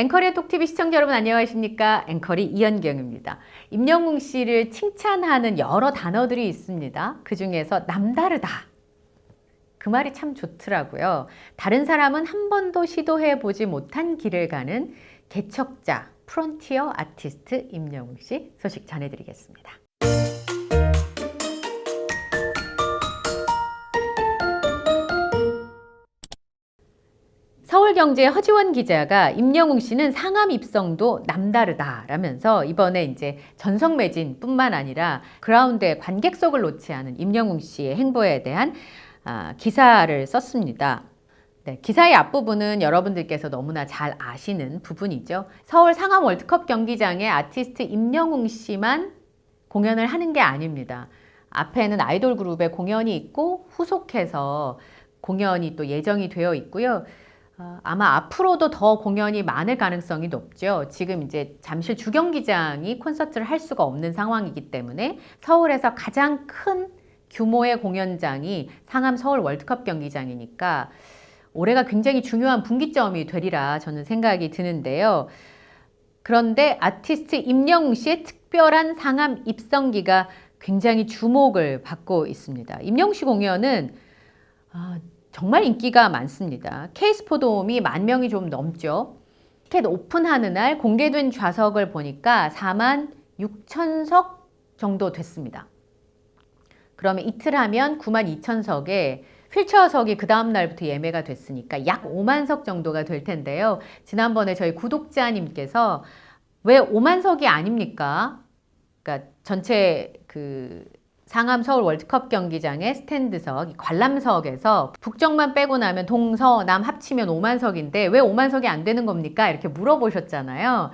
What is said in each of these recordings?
앵커리의 톡TV 시청자 여러분 안녕하십니까? 앵커리 이현경입니다. 임영웅 씨를 칭찬하는 여러 단어들이 있습니다. 그 중에서 남다르다. 그 말이 참 좋더라고요. 다른 사람은 한 번도 시도해 보지 못한 길을 가는 개척자, 프론티어 아티스트 임영웅 씨 소식 전해드리겠습니다. 서울경제 허지원 기자가 임영웅 씨는 상암 입성도 남다르다라면서 이번에 이제 전성 매진뿐만 아니라 그라운드에 관객석을 놓지 않은 임영웅 씨의 행보에 대한 아, 기사를 썼습니다. 네, 기사의 앞부분은 여러분들께서 너무나 잘 아시는 부분이죠. 서울 상암 월드컵 경기장에 아티스트 임영웅 씨만 공연을 하는 게 아닙니다. 앞에는 아이돌 그룹의 공연이 있고 후속해서 공연이 또 예정이 되어 있고요. 어, 아마 앞으로도 더 공연이 많을 가능성이 높죠. 지금 이제 잠실 주경기장이 콘서트를 할 수가 없는 상황이기 때문에 서울에서 가장 큰 규모의 공연장이 상암 서울 월드컵 경기장이니까 올해가 굉장히 중요한 분기점이 되리라 저는 생각이 드는데요. 그런데 아티스트 임영웅 씨의 특별한 상암 입성기가 굉장히 주목을 받고 있습니다. 임영웅 씨 공연은 아, 정말 인기가 많습니다. 케이스포돔이 만 명이 좀 넘죠. 티켓 오픈하는 날 공개된 좌석을 보니까 4만 6천석 정도 됐습니다. 그러면 이틀 하면 9만 2천석에 휠체어석이 그 다음 날부터 예매가 됐으니까 약 5만 석 정도가 될 텐데요. 지난번에 저희 구독자님께서 왜 5만 석이 아닙니까? 그러니까 전체 그 상암 서울 월드컵 경기장의 스탠드석, 관람석에서 북쪽만 빼고 나면 동서 남 합치면 5만 석인데 왜 5만 석이 안 되는 겁니까? 이렇게 물어보셨잖아요.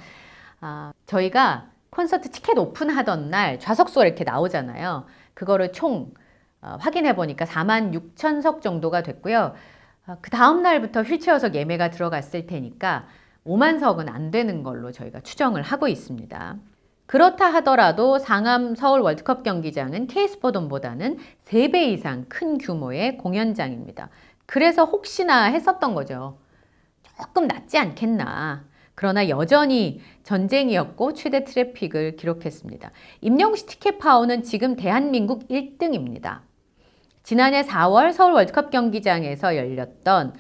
아, 저희가 콘서트 티켓 오픈하던 날 좌석수가 이렇게 나오잖아요. 그거를 총 어, 확인해 보니까 4만 6천 석 정도가 됐고요. 어, 그 다음 날부터 휠체어석 예매가 들어갔을 테니까 5만 석은 안 되는 걸로 저희가 추정을 하고 있습니다. 그렇다 하더라도 상암 서울 월드컵 경기장은 케이스포돔보다는 3배 이상 큰 규모의 공연장입니다. 그래서 혹시나 했었던 거죠. 조금 낫지 않겠나. 그러나 여전히 전쟁이었고 최대 트래픽을 기록했습니다. 임영시 티켓 파워는 지금 대한민국 1등입니다. 지난해 4월 서울 월드컵 경기장에서 열렸던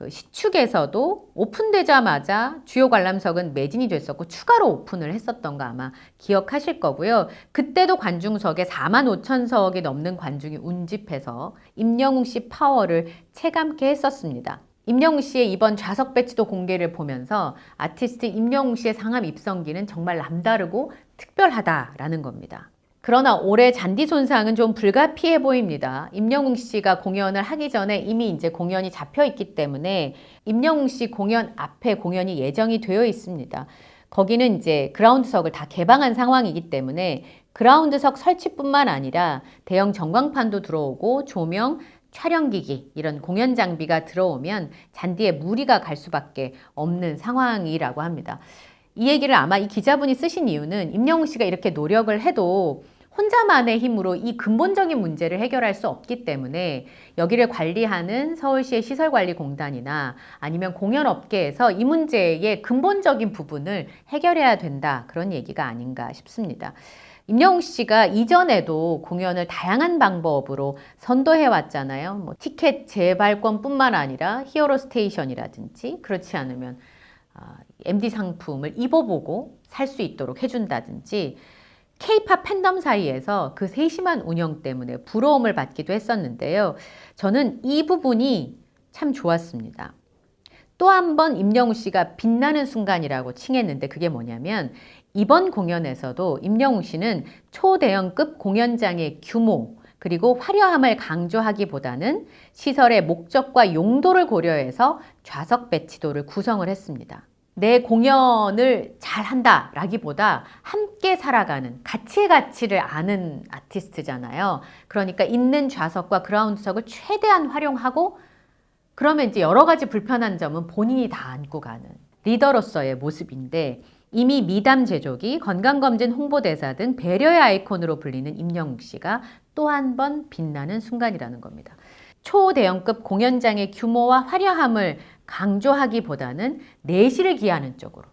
그 시축에서도 오픈되자마자 주요 관람석은 매진이 됐었고 추가로 오픈을 했었던 거 아마 기억하실 거고요. 그때도 관중석에 4만 5천 석이 넘는 관중이 운집해서 임영웅 씨 파워를 체감케 했었습니다. 임영웅 씨의 이번 좌석 배치도 공개를 보면서 아티스트 임영웅 씨의 상암 입성기는 정말 남다르고 특별하다라는 겁니다. 그러나 올해 잔디 손상은 좀 불가피해 보입니다. 임영웅 씨가 공연을 하기 전에 이미 이제 공연이 잡혀 있기 때문에 임영웅 씨 공연 앞에 공연이 예정이 되어 있습니다. 거기는 이제 그라운드석을 다 개방한 상황이기 때문에 그라운드석 설치뿐만 아니라 대형 전광판도 들어오고 조명, 촬영기기 이런 공연 장비가 들어오면 잔디에 무리가 갈 수밖에 없는 상황이라고 합니다. 이 얘기를 아마 이 기자분이 쓰신 이유는 임영웅 씨가 이렇게 노력을 해도 혼자만의 힘으로 이 근본적인 문제를 해결할 수 없기 때문에 여기를 관리하는 서울시의 시설관리공단이나 아니면 공연업계에서 이 문제의 근본적인 부분을 해결해야 된다. 그런 얘기가 아닌가 싶습니다. 임영웅 씨가 이전에도 공연을 다양한 방법으로 선도해 왔잖아요. 뭐 티켓 재발권뿐만 아니라 히어로 스테이션이라든지 그렇지 않으면 아, MD 상품을 입어보고 살 수 있도록 해준다든지 K-팝 팬덤 사이에서 그 세심한 운영 때문에 부러움을 받기도 했었는데요. 저는 이 부분이 참 좋았습니다. 또 한 번 임영웅 씨가 빛나는 순간이라고 칭했는데 그게 뭐냐면 이번 공연에서도 임영웅 씨는 초대형급 공연장의 규모 그리고 화려함을 강조하기보다는 시설의 목적과 용도를 고려해서 좌석 배치도를 구성을 했습니다. 내 공연을 잘 한다 라기보다 함께 살아가는 가치의 가치를 아는 아티스트잖아요. 그러니까 있는 좌석과 그라운드석을 최대한 활용하고 그러면 이제 여러 가지 불편한 점은 본인이 다 안고 가는 리더로서의 모습인데 이미 미담 제조기, 건강검진 홍보대사 등 배려의 아이콘으로 불리는 임영웅 씨가 또 한 번 빛나는 순간이라는 겁니다. 초대형급 공연장의 규모와 화려함을 강조하기보다는 내실을 기하는 쪽으로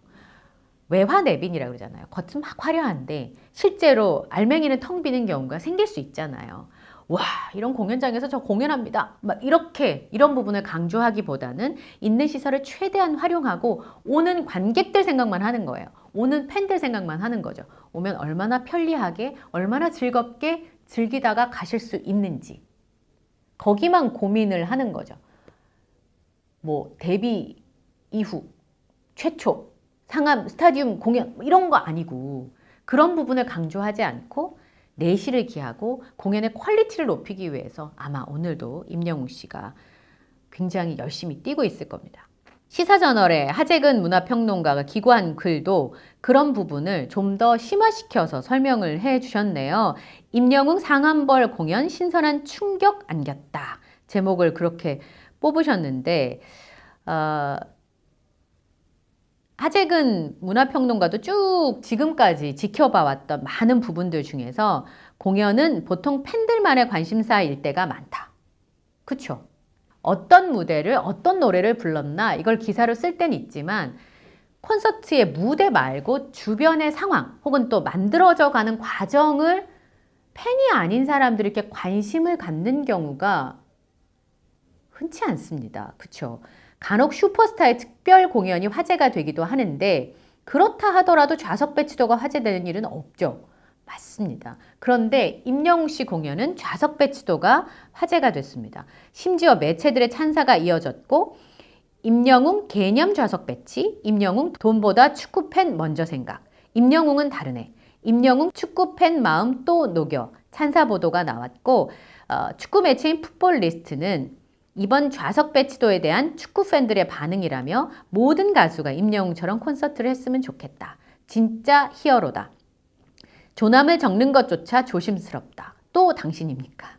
외화 내빈이라고 그러잖아요. 겉은 막 화려한데 실제로 알맹이는 텅 비는 경우가 생길 수 있잖아요. 와 이런 공연장에서 저 공연합니다. 막 이렇게 이런 부분을 강조하기보다는 있는 시설을 최대한 활용하고 오는 관객들 생각만 하는 거예요. 오는 팬들 생각만 하는 거죠. 오면 얼마나 편리하게 얼마나 즐겁게 즐기다가 가실 수 있는지 거기만 고민을 하는 거죠. 뭐 데뷔 이후 최초 상암 스타디움 공연 뭐 이런 거 아니고 그런 부분을 강조하지 않고 내실을 기하고 공연의 퀄리티를 높이기 위해서 아마 오늘도 임영웅 씨가 굉장히 열심히 뛰고 있을 겁니다. 시사저널의 하재근 문화평론가가 기고한 글도 그런 부분을 좀 더 심화시켜서 설명을 해 주셨네요. 임영웅 상암벌 공연 신선한 충격 안겼다. 제목을 그렇게 뽑으셨는데, 어, 하재근 문화평론가도 쭉 지금까지 지켜봐 왔던 많은 부분들 중에서 공연은 보통 팬들만의 관심사일 때가 많다. 그쵸? 어떤 무대를, 어떤 노래를 불렀나, 이걸 기사로 쓸 때는 있지만, 콘서트의 무대 말고 주변의 상황, 혹은 또 만들어져 가는 과정을 팬이 아닌 사람들이 이렇게 관심을 갖는 경우가 흔치 않습니다. 그쵸? 간혹 슈퍼스타의 특별 공연이 화제가 되기도 하는데 그렇다 하더라도 좌석 배치도가 화제되는 일은 없죠. 맞습니다. 그런데 임영웅 씨 공연은 좌석 배치도가 화제가 됐습니다. 심지어 매체들의 찬사가 이어졌고 임영웅 개념 좌석 배치, 임영웅 돈보다 축구팬 먼저 생각, 임영웅은 다르네, 임영웅 축구팬 마음 또 녹여 찬사 보도가 나왔고 어, 축구 매체인 풋볼 리스트는 이번 좌석 배치도에 대한 축구 팬들의 반응이라며 모든 가수가 임영웅처럼 콘서트를 했으면 좋겠다. 진짜 히어로다. 조남을 적는 것조차 조심스럽다. 또 당신입니까?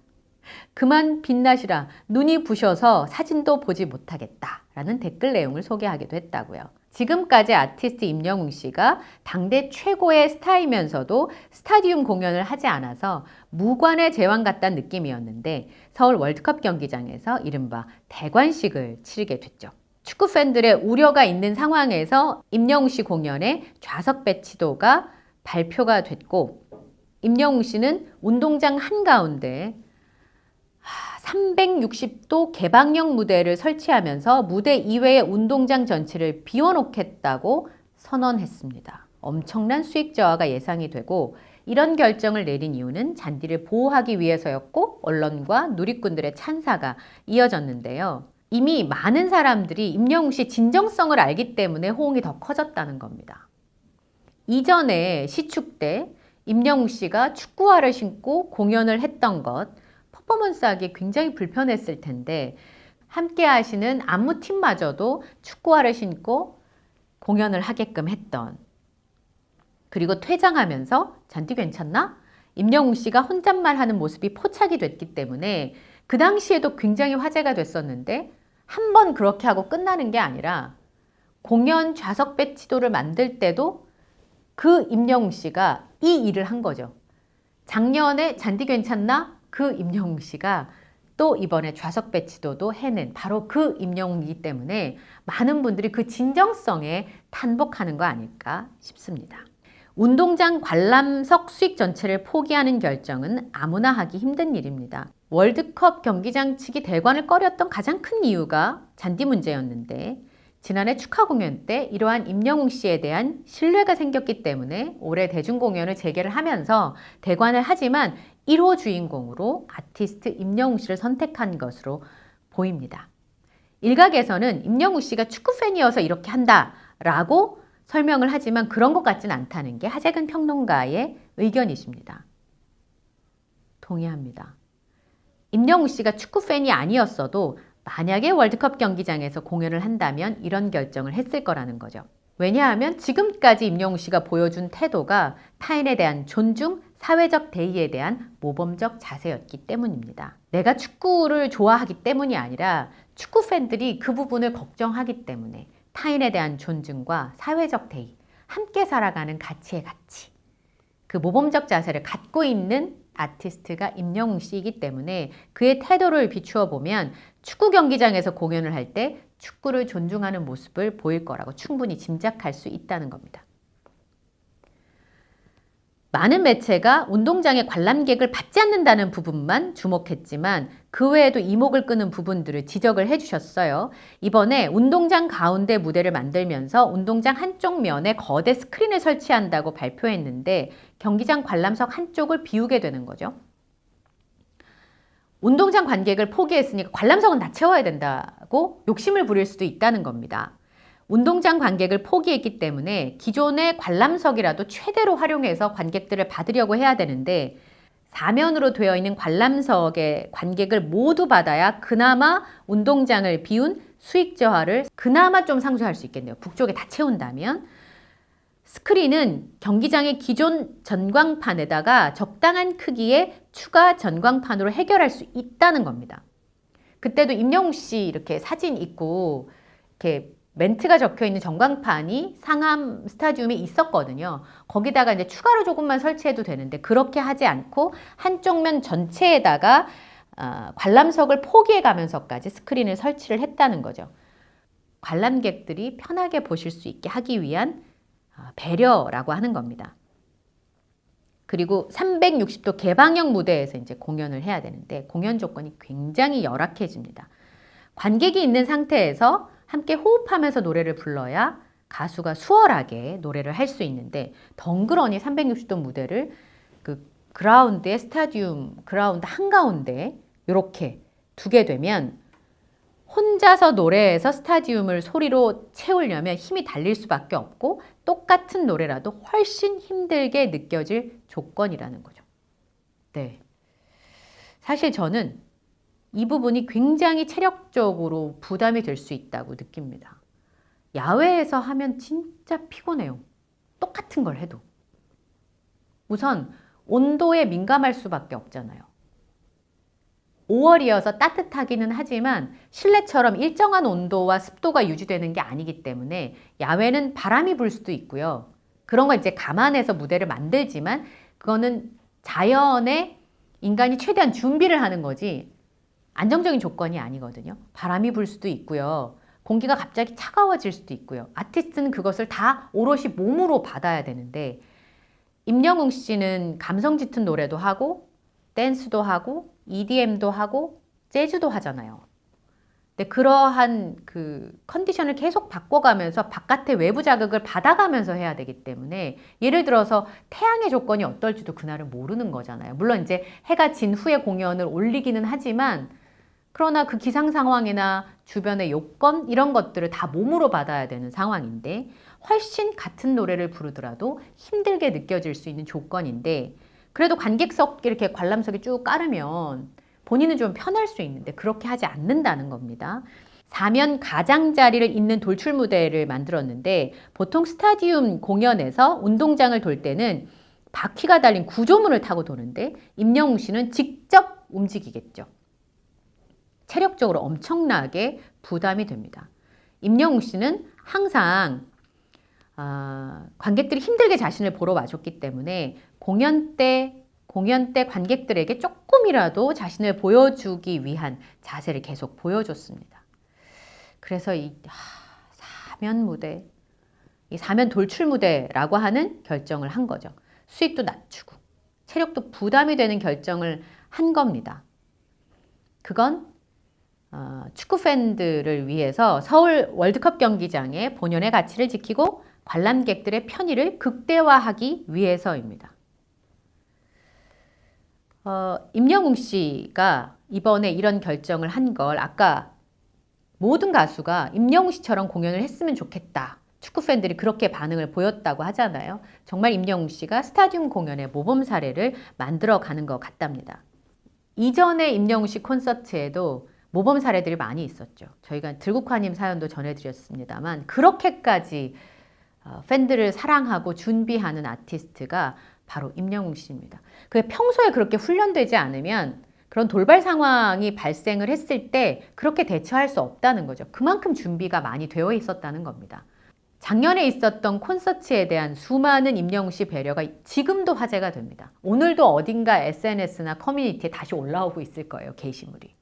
그만 빛나시라. 눈이 부셔서 사진도 보지 못하겠다. 라는 댓글 내용을 소개하기도 했다고요. 지금까지 아티스트 임영웅 씨가 당대 최고의 스타이면서도 스타디움 공연을 하지 않아서 무관의 제왕 같다는 느낌이었는데 서울 월드컵 경기장에서 이른바 대관식을 치르게 됐죠. 축구 팬들의 우려가 있는 상황에서 임영웅 씨 공연의 좌석 배치도가 발표가 됐고 임영웅 씨는 운동장 한가운데 360도 개방형 무대를 설치하면서 무대 이외의 운동장 전체를 비워놓겠다고 선언했습니다. 엄청난 수익 저하가 예상이 되고 이런 결정을 내린 이유는 잔디를 보호하기 위해서였고 언론과 누리꾼들의 찬사가 이어졌는데요. 이미 많은 사람들이 임영웅 씨 진정성을 알기 때문에 호응이 더 커졌다는 겁니다. 이전에 시축 때 임영웅 씨가 축구화를 신고 공연을 했던 것 퍼포먼스 하기 굉장히 불편했을 텐데 함께 하시는 안무팀마저도 축구화를 신고 공연을 하게끔 했던 그리고 퇴장하면서 잔디 괜찮나? 임영웅 씨가 혼잣말 하는 모습이 포착이 됐기 때문에 그 당시에도 굉장히 화제가 됐었는데 한 번 그렇게 하고 끝나는 게 아니라 공연 좌석 배치도를 만들 때도 그 임영웅 씨가 이 일을 한 거죠. 작년에 잔디 괜찮나? 그 임영웅 씨가 또 이번에 좌석 배치도도 해낸 바로 그 임영웅이기 때문에 많은 분들이 그 진정성에 탄복하는 거 아닐까 싶습니다. 운동장 관람석 수익 전체를 포기하는 결정은 아무나 하기 힘든 일입니다. 월드컵 경기장 측이 대관을 꺼렸던 가장 큰 이유가 잔디 문제였는데 지난해 축하 공연 때 이러한 임영웅 씨에 대한 신뢰가 생겼기 때문에 올해 대중공연을 재개를 하면서 대관을 하지만 1호 주인공으로 아티스트 임영웅 씨를 선택한 것으로 보입니다. 일각에서는 임영웅 씨가 축구 팬이어서 이렇게 한다라고 설명을 하지만 그런 것 같진 않다는 게 하재근 평론가의 의견이십니다. 동의합니다. 임영웅 씨가 축구 팬이 아니었어도 만약에 월드컵 경기장에서 공연을 한다면 이런 결정을 했을 거라는 거죠. 왜냐하면 지금까지 임영웅 씨가 보여준 태도가 타인에 대한 존중, 사회적 대의에 대한 모범적 자세였기 때문입니다. 내가 축구를 좋아하기 때문이 아니라 축구 팬들이 그 부분을 걱정하기 때문에 타인에 대한 존중과 사회적 대의, 함께 살아가는 가치의 가치, 그 모범적 자세를 갖고 있는 아티스트가 임영웅 씨이기 때문에 그의 태도를 비추어 보면 축구 경기장에서 공연을 할 때 축구를 존중하는 모습을 보일 거라고 충분히 짐작할 수 있다는 겁니다. 많은 매체가 운동장의 관람객을 받지 않는다는 부분만 주목했지만 그 외에도 이목을 끄는 부분들을 지적을 해주셨어요. 이번에 운동장 가운데 무대를 만들면서 운동장 한쪽 면에 거대 스크린을 설치한다고 발표했는데 경기장 관람석 한쪽을 비우게 되는 거죠. 운동장 관객을 포기했으니까 관람석은 다 채워야 된다고 욕심을 부릴 수도 있다는 겁니다. 운동장 관객을 포기했기 때문에 기존의 관람석이라도 최대로 활용해서 관객들을 받으려고 해야 되는데 사면으로 되어 있는 관람석의 관객을 모두 받아야 그나마 운동장을 비운 수익 저하를 그나마 좀 상쇄할 수 있겠네요. 북쪽에 다 채운다면. 스크린은 경기장의 기존 전광판에다가 적당한 크기의 추가 전광판으로 해결할 수 있다는 겁니다. 그때도 임영웅 씨 이렇게 사진 있고 이렇게 멘트가 적혀 있는 전광판이 상암 스타디움에 있었거든요. 거기다가 이제 추가로 조금만 설치해도 되는데 그렇게 하지 않고 한쪽 면 전체에다가 어, 관람석을 포기해 가면서까지 스크린을 설치를 했다는 거죠. 관람객들이 편하게 보실 수 있게 하기 위한 어, 배려라고 하는 겁니다. 그리고 360도 개방형 무대에서 이제 공연을 해야 되는데 공연 조건이 굉장히 열악해집니다. 관객이 있는 상태에서 함께 호흡하면서 노래를 불러야 가수가 수월하게 노래를 할 수 있는데 덩그러니 360도 무대를 그 그라운드의 스타디움 그라운드 한가운데 이렇게 두게 되면 혼자서 노래해서 스타디움을 소리로 채우려면 힘이 달릴 수밖에 없고 똑같은 노래라도 훨씬 힘들게 느껴질 조건이라는 거죠. 네. 사실 저는 이 부분이 굉장히 체력적으로 부담이 될 수 있다고 느낍니다. 야외에서 하면 진짜 피곤해요. 똑같은 걸 해도. 우선 온도에 민감할 수밖에 없잖아요. 5월이어서 따뜻하기는 하지만 실내처럼 일정한 온도와 습도가 유지되는 게 아니기 때문에 야외는 바람이 불 수도 있고요. 그런 거 이제 감안해서 무대를 만들지만 그거는 자연에 인간이 최대한 준비를 하는 거지 안정적인 조건이 아니거든요. 바람이 불 수도 있고요. 공기가 갑자기 차가워질 수도 있고요. 아티스트는 그것을 다 오롯이 몸으로 받아야 되는데 임영웅 씨는 감성 짙은 노래도 하고 댄스도 하고 EDM도 하고 재즈도 하잖아요. 근데 그러한 그 컨디션을 계속 바꿔가면서 바깥의 외부 자극을 받아가면서 해야 되기 때문에 예를 들어서 태양의 조건이 어떨지도 그날은 모르는 거잖아요. 물론 이제 해가 진 후에 공연을 올리기는 하지만 그러나 그 기상 상황이나 주변의 요건 이런 것들을 다 몸으로 받아야 되는 상황인데 훨씬 같은 노래를 부르더라도 힘들게 느껴질 수 있는 조건인데 그래도 관객석 이렇게 관람석이 쭉 깔으면 본인은 좀 편할 수 있는데 그렇게 하지 않는다는 겁니다. 사면 가장자리를 잇는 돌출 무대를 만들었는데 보통 스타디움 공연에서 운동장을 돌 때는 바퀴가 달린 구조물을 타고 도는데 임영웅 씨는 직접 움직이겠죠. 체력적으로 엄청나게 부담이 됩니다. 임영웅 씨는 항상 어, 관객들이 힘들게 자신을 보러 와줬기 때문에 공연 때 공연 때 관객들에게 조금이라도 자신을 보여주기 위한 자세를 계속 보여줬습니다. 그래서 이 하, 사면 무대, 이 사면 돌출 무대라고 하는 결정을 한 거죠. 수익도 낮추고 체력도 부담이 되는 결정을 한 겁니다. 그건 어, 축구 팬들을 위해서 서울 월드컵 경기장의 본연의 가치를 지키고 관람객들의 편의를 극대화하기 위해서입니다. 어, 임영웅 씨가 이번에 이런 결정을 한 걸 아까 모든 가수가 임영웅 씨처럼 공연을 했으면 좋겠다. 축구 팬들이 그렇게 반응을 보였다고 하잖아요. 정말 임영웅 씨가 스타디움 공연의 모범 사례를 만들어 가는 것 같답니다. 이전에 임영웅 씨 콘서트에도 모범 사례들이 많이 있었죠. 저희가 들국화님 사연도 전해드렸습니다만 그렇게까지 어, 팬들을 사랑하고 준비하는 아티스트가 바로 임영웅 씨입니다. 그 평소에 그렇게 훈련되지 않으면 그런 돌발 상황이 발생을 했을 때 그렇게 대처할 수 없다는 거죠. 그만큼 준비가 많이 되어 있었다는 겁니다. 작년에 있었던 콘서트에 대한 수많은 임영웅 씨 배려가 지금도 화제가 됩니다. 오늘도 어딘가 SNS나 커뮤니티에 다시 올라오고 있을 거예요, 게시물이.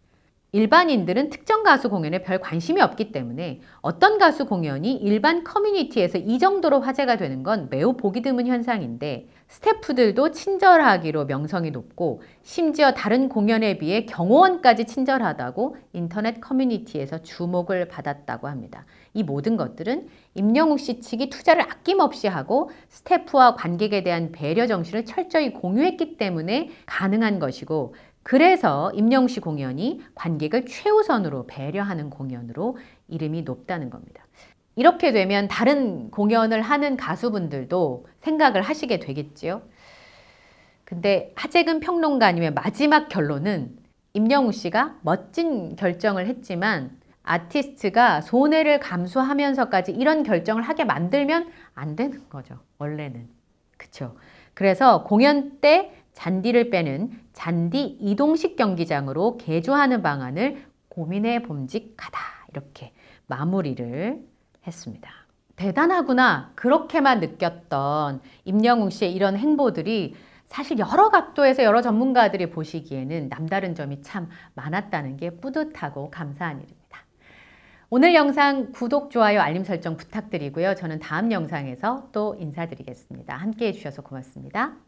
일반인들은 특정 가수 공연에 별 관심이 없기 때문에 어떤 가수 공연이 일반 커뮤니티에서 이 정도로 화제가 되는 건 매우 보기 드문 현상인데 스태프들도 친절하기로 명성이 높고 심지어 다른 공연에 비해 경호원까지 친절하다고 인터넷 커뮤니티에서 주목을 받았다고 합니다. 이 모든 것들은 임영웅 씨 측이 투자를 아낌없이 하고 스태프와 관객에 대한 배려 정신을 철저히 공유했기 때문에 가능한 것이고 그래서 임영웅 씨 공연이 관객을 최우선으로 배려하는 공연으로 이름이 높다는 겁니다. 이렇게 되면 다른 공연을 하는 가수분들도 생각을 하시게 되겠지요. 근데 하재근 평론가님의 마지막 결론은 임영웅 씨가 멋진 결정을 했지만 아티스트가 손해를 감수하면서까지 이런 결정을 하게 만들면 안 되는 거죠. 원래는. 그쵸. 그래서 공연 때 잔디를 빼는 잔디 이동식 경기장으로 개조하는 방안을 고민해 봄직하다. 이렇게 마무리를 했습니다. 대단하구나. 그렇게만 느꼈던 임영웅 씨의 이런 행보들이 사실 여러 각도에서 여러 전문가들이 보시기에는 남다른 점이 참 많았다는 게 뿌듯하고 감사한 일입니다. 오늘 영상 구독, 좋아요, 알림 설정 부탁드리고요. 저는 다음 영상에서 또 인사드리겠습니다. 함께 해주셔서 고맙습니다.